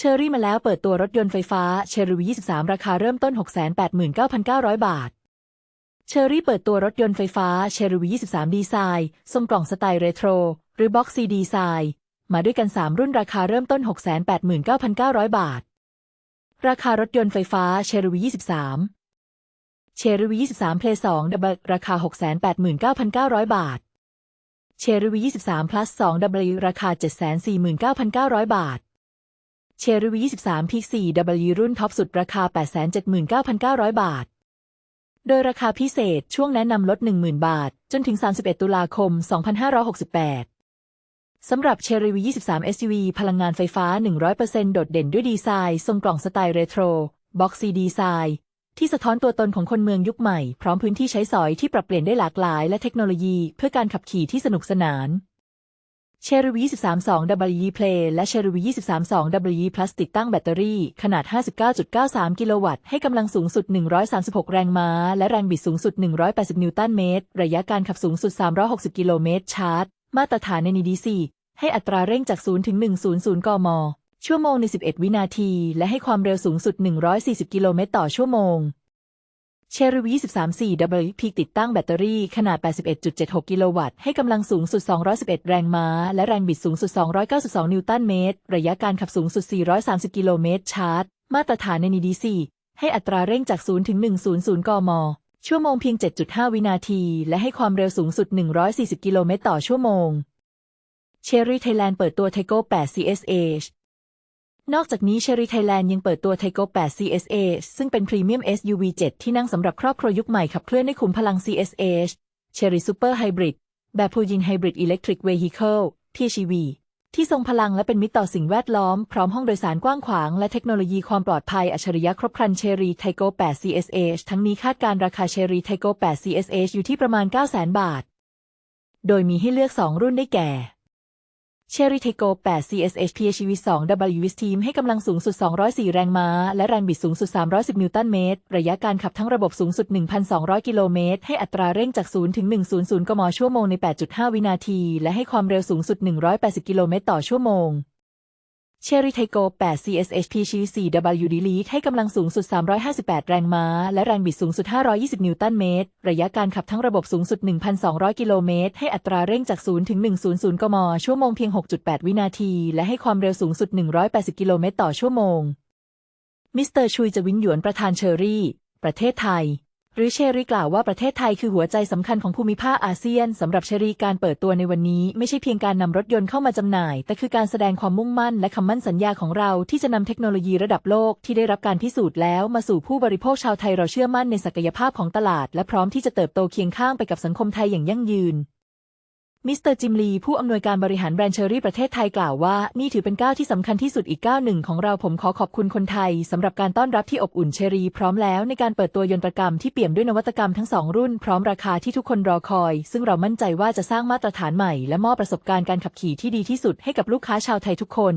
เชอรี่มาแล้วเปิดตัวรถยนต์ไฟฟ้าเชอรี่23 ราคาเริ่มต้น 689,900 บาท เชอรี่เปิดตัวรถยนต์ไฟฟ้าเชอรี่23 ดีไซน์ทรงกล่องสไตล์เรโทร หรือบ็อกซีดีไซน์มาด้วยกัน 3 รุ่นราคาเริ่มต้น 689,900 บาท ราคารถยนต์ไฟฟ้าเชอรี่23 เชอรี่23 Play 2ดับเบิลราคา 689,900 บาท เชอรี่23 plus 2 W ราคา 749,900 บาท เชอรี่23 p 4 W รุ่นท็อปสุดราคา 879,900 บาท โดยราคาพิเศษช่วงแนะนำลด 10,000 บาท จนถึง 31 ตุลาคม 2568 สำหรับเชอรี่23 SUV พลังงานไฟฟ้า 100%โดดเด่นด้วยดีไซน์ทรงกล่องสไตล์เรโทร บ็อกซีดีไซน์ที่สะท้อนตัวตนของคนเมืองยุคใหม่ พร้อมพื้นที่ใช้สอยที่ปรับเปลี่ยนได้หลากหลาย และเทคโนโลยีเพื่อการขับขี่ที่สนุกสนาน เชอรี่23 2 W Play และเชอรี่23 2 W Plus ติดตั้งแบตเตอรี่ขนาด 59.93 กิโลวัตต์ ให้กำลังสูงสุด 136 แรงม้า และแรงบิดสูงสุด 180 นิวตันเมตร ระยะการขับสูงสุด 360 กิโลเมตร ชาร์จ มาตรฐานใน NEDC ให้อัตราเร่งจาก 0 ถึง 100 กม ชั่วโมงใน 11 วินาที และให้ความเร็วสูงสุด 140 กิโลเมตรต่อชั่วโมง เชอรี่23 4 W พีติดตั้งแบตเตอรี่ขนาด 81.76 กิโลวัตต์ ให้กำลังสูงสุด 211 แรงม้า และแรงบิดสูงสุด 292 นิวตันเมตร ระยะการขับสูงสุด 430 กิโลเมตรชาร์จ มาตรฐานใน NEDC ให้อัตราเร่งจาก 0 ถึง 100 กม ชั่วโมงเพียง 7.5 วินาที และให้ความเร็วสูงสุด 140 กิโลเมตรต่อชั่วโมงเชอรี่ไทยแลนด์เปิดตัวไทโก้8 CSH นอกจากนี้เชอรี่ไทยแลนด์ยังเปิดตัวไทโก8 CSH ซึ่งเป็นพรีเมียม SUV 7 ที่นั่งสำหรับครอบครัวยุคใหม่ขับเคลื่อนด้วยขุมพลัง CSH เชอรี่ซูเปอร์ไฮบริดแบบพูยินไฮบริดอิเล็กทริกเวฮิเคิล TCV ที่ทรงพลังและเป็นมิตรต่อสิ่งแวดล้อม พร้อมห้องโดยสารกว้างขวาง และเทคโนโลยีความปลอดภัยอัจฉริยะครบครันเชอรี่ไทโก8 CSH ทั้งนี้คาดการราคาเชอรี่ไทโก8 CSH อยู่ที่ประมาณ 900,000 บาท โดยมีให้เลือก 2 รุ่นได้แก่ เชอริเทโก8 CSH PHEV 2 W Steam ให้กำลังสูงสุด 204 แรงม้า และแรงบิดสูงสุด 310 นิวตันเมตร ระยะการขับทั้งระบบสูงสุด 1,200 กิโลเมตร ให้อัตราเร่งจาก 0 ถึง 100 กมชั่วโมงใน 8.5 วินาที และให้ความเร็วสูงสุด 180 กิโลเมตรต่อชั่วโมง เชอรี่ไทโก 8 CSH PHEV 4 W Delete ให้กำลังสูงสุด 358 แรงม้า และแรงบิดสูงสุด 520 นิวตันเมตร ระยะการขับทั้งระบบสูงสุด 1,200 กิโลเมตร ให้อัตราเร่งจาก 0 ถึง 100 กม ชั่วโมงเพียง 6.8 วินาที และให้ความเร็วสูงสุด 180 กิโลเมตรต่อชั่วโมง มิสเตอร์ชุยจะวินหยวนประธานเชอรี่ ประเทศไทย หรือเชรีกล่าวว่าประเทศไทยคือหัวใจสำคัญของภูมิภาคอาเซียนสำหรับเชรีการเปิดตัวในวันนี้ ไม่ใช่เพียงการนำรถยนต์เข้ามาจำหน่าย แต่คือการแสดงความมุ่งมั่นและคำมั่นสัญญาของเราที่จะนำเทคโนโลยีระดับโลกที่ได้รับการพิสูจน์แล้วมาสู่ผู้บริโภคชาวไทยเราเชื่อมั่นในศักยภาพของตลาด และพร้อมที่จะเติบโตเคียงข้างไปกับสังคมไทยอย่างยั่งยืน มิสเตอร์จิมลีผู้อำนวยการบริหารแบรนด์เชอรี่ประเทศไทยกล่าวว่า นี่ถือเป็นก้าวที่สำคัญที่สุดอีกก้าวหนึ่งของเราผมขอขอบคุณคนไทยสำหรับการต้อนรับที่อบอุ่นเชอรี่พร้อมแล้วในการเปิดตัวยนตรกรรมที่เปี่ยมด้วยนวัตกรรมทั้งสองรุ่นพร้อมราคาที่ทุกคนรอคอย ซึ่งเรามั่นใจว่าจะสร้างมาตรฐานใหม่ และมอบประสบการณ์การขับขี่ที่ดีที่สุดให้กับลูกค้าชาวไทยทุกคน